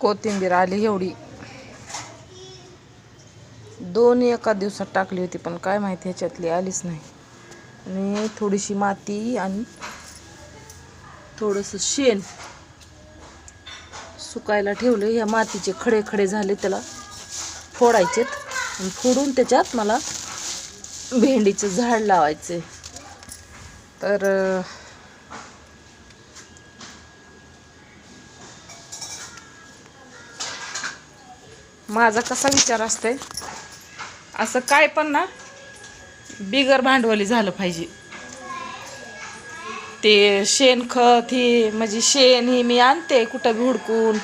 कोथिंबीर आली एवढी. दोन एका दिवसात टाकली होती पण काय माहिती ह्याच्यातली आलीच नाही. आणि थोडीशी माती आणि थोडंसं शेण सुकायला ठेवलं. या मातीचे खडे खडे झाले त्याला फोडायचेत. आणि फोडून त्याच्यात मला भेंडीचं झाड लावायचे तर माझा कसा विचार असते असं काय पण ना बिगर भांडवली झालं पाहिजे. ते शेणखत ही म्हणजे शेण ही मी आणते कुठं बी हुडकून.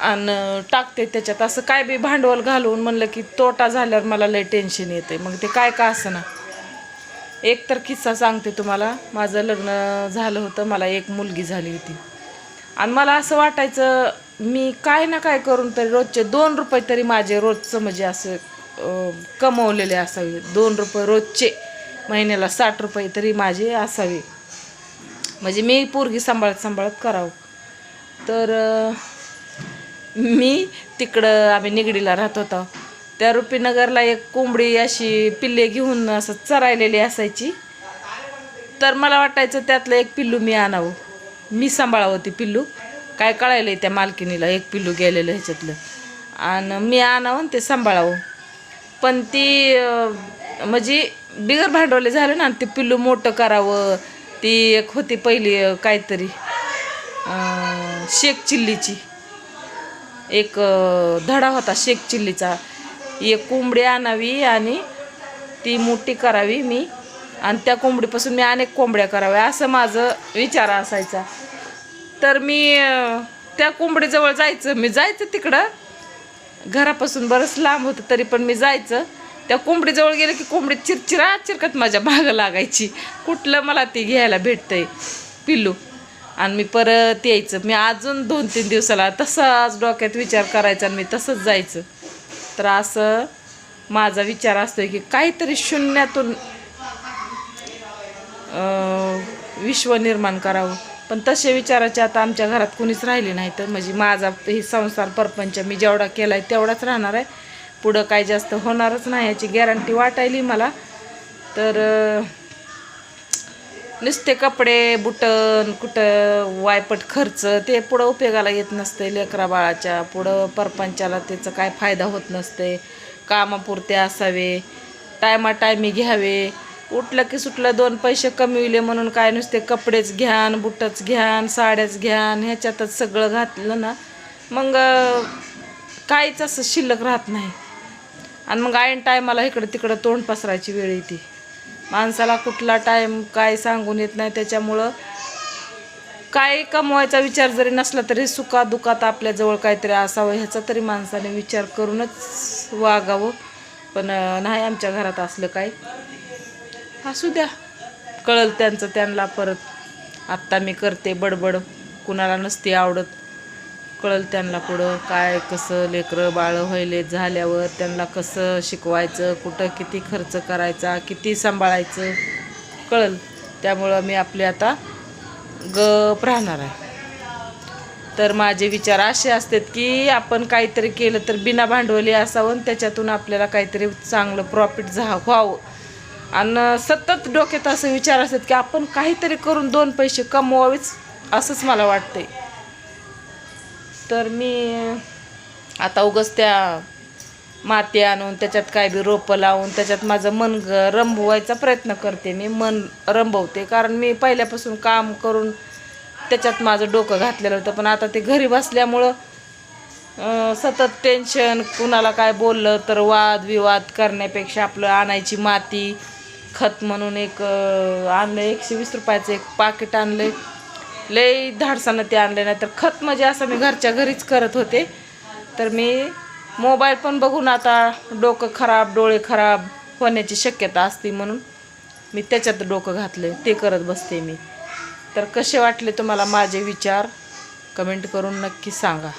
आणि टाकते त्याच्यात. असं काय बी भांडवल घालून म्हणलं की तोटा झाल्यावर मला लय टेन्शन येते मग ते काय का असं ना? एक तर किस्सा सांगते तुम्हाला. माझं लग्न झालं होतं. मला एक मुलगी झाली होती. आणि मला असं वाटायचं मी काय ना काय करून तरी रोजचे दोन रुपये तरी माझे रोजचं म्हणजे असं कमवलेले असावे. दोन रुपये रोजचे महिन्याला साठ रुपये तरी माझे असावे. म्हणजे मी पोरगी सांभाळत सांभाळत करावं. तर मी तिकडं आम्ही निगडीला राहत होतो. त्या रुपीनगरला एक कोंबडी अशी पिल्ले घेऊन असं चरायलेली असायची. तर मला वाटायचं त्यातलं एक पिल्लू मी आणावं. मी सांभाळावं ती पिल्लू. काय कळायलं त्या मालकिनीला एक पिल्लू गेलेलं ह्याच्यातलं. आणि मी आणावं आणि हो ते सांभाळावं. पण ती म्हणजे बिगर भांडवले झालं ना ते पिल्लू मोठं करावं. ती एक होती पहिली काहीतरी शेक चिल्लीची. एक धडा होता शेक चिल्लीचा. एक कोंबडी आणावी आणि ती मोठी करावी मी. आणि त्या कोंबडीपासून मी अनेक कोंबड्या कराव्या. असं माझं विचार असायचा. तर मी त्या कोंबडीजवळ जायचं. मी जायचं तिकडं. घरापासून बरंच लांब होतं तरी पण मी जायचं. त्या कोंबडीजवळ गेलं की कोंबडी चिरचिरा चिरकत माझ्या मागं लागायची. कुठलं मला ती घ्यायला भेटतंय. पिल्लू. आणि मी परत यायचं. मी अजून दोन तीन दिवसाला तसाच डोक्यात विचार करायचा आणि मी तसंच जायचं. तर असं माझा विचार असतोय की काहीतरी शून्यातून विश्व निर्माण करावं. पण तसे विचाराचे आता आमच्या घरात कुणीच राहिले नाही तर म्हणजे माझा हे संसार परपंच मी जेवढा केला आहे तेवढाच राहणार आहे. पुढं काय जास्त होणारच नाही याची गॅरंटी वाटायली मला. तर नुसते कपडे बुटन कुठं वायपट खर्च ते पुढं उपयोगाला येत नसते लेकरा बाळाच्या. पुढं परपंचाला त्याचं काय फायदा होत नसते. कामापुरते असावे टायमा टायमी घ्यावे. उठलं की सुटलं दोन पैसे कमविले म्हणून काय नुसते कपडेच घ्यान बुटच घ्यान साड्याच घ्यान ह्याच्यातच सगळं घातलं ना मग काहीच असं शिल्लक राहत नाही. आणि मग ऐन टायमाला इकडं तिकडं तोंड पसरायची वेळ येते. माणसाला कुठला टाईम काय सांगून येत नाही त्याच्यामुळं काय कमवायचा विचार जरी नसला तरी सुखा दुखात आपल्याजवळ काहीतरी असावं ह्याचा तरी माणसाने विचार करूनच वागावं. पण नाही आमच्या घरात असलं काय असू द्या कळल त्यांचं त्यांना परत. आत्ता मी करते बडबड. कुणाला नसते आवडत. कळल त्यांना पुढं काय कसं लेकरं बाळं व्हायले झाल्यावर त्यांना कसं शिकवायचं कुठं किती खर्च करायचा किती सांभाळायचं. कळल. त्यामुळं मी आपले आता गप राहणार आहे. तर माझे विचार असे असतात की आपण काहीतरी केलं तर बिना भांडवली असावं आणि त्याच्यातून आपल्याला काहीतरी चांगलं प्रॉफिट झा व्हावं. आणि सतत डोक्यात असं विचार असतात की आपण काहीतरी करून दोन पैसे कमवावेच असंच मला वाटतंय. तर मी आता उगच त्या माती आणून त्याच्यात काय बी रोपं लावून त्याच्यात माझं मन ग- रंबवायचा प्रयत्न करते मी मन रंबवते. कारण मी पहिल्यापासून काम करून त्याच्यात माझं डोकं घातलेलं होतं. पण आता ते घरी बसल्यामुळं सतत टेन्शन कुणाला काय बोललं तर वाद विवाद करण्यापेक्षा आपलं आणायची माती खत म्हणून एक आणलं एकशे वीस रुपयाचं एक पाकिट आणलं लई धाडसानं ते आणलं नाही तर खत म्हणजे असं मी घरच्या घरीच करत होते. तर मी मोबाईल पण बघून आता डोकं खराब डोळे खराब होण्याची शक्यता असते म्हणून मी त्याच्यात डोकं घातलं ते करत बसते मी. तर कसे वाटले तुम्हाला माझे विचार? कमेंट करून नक्की सांगा.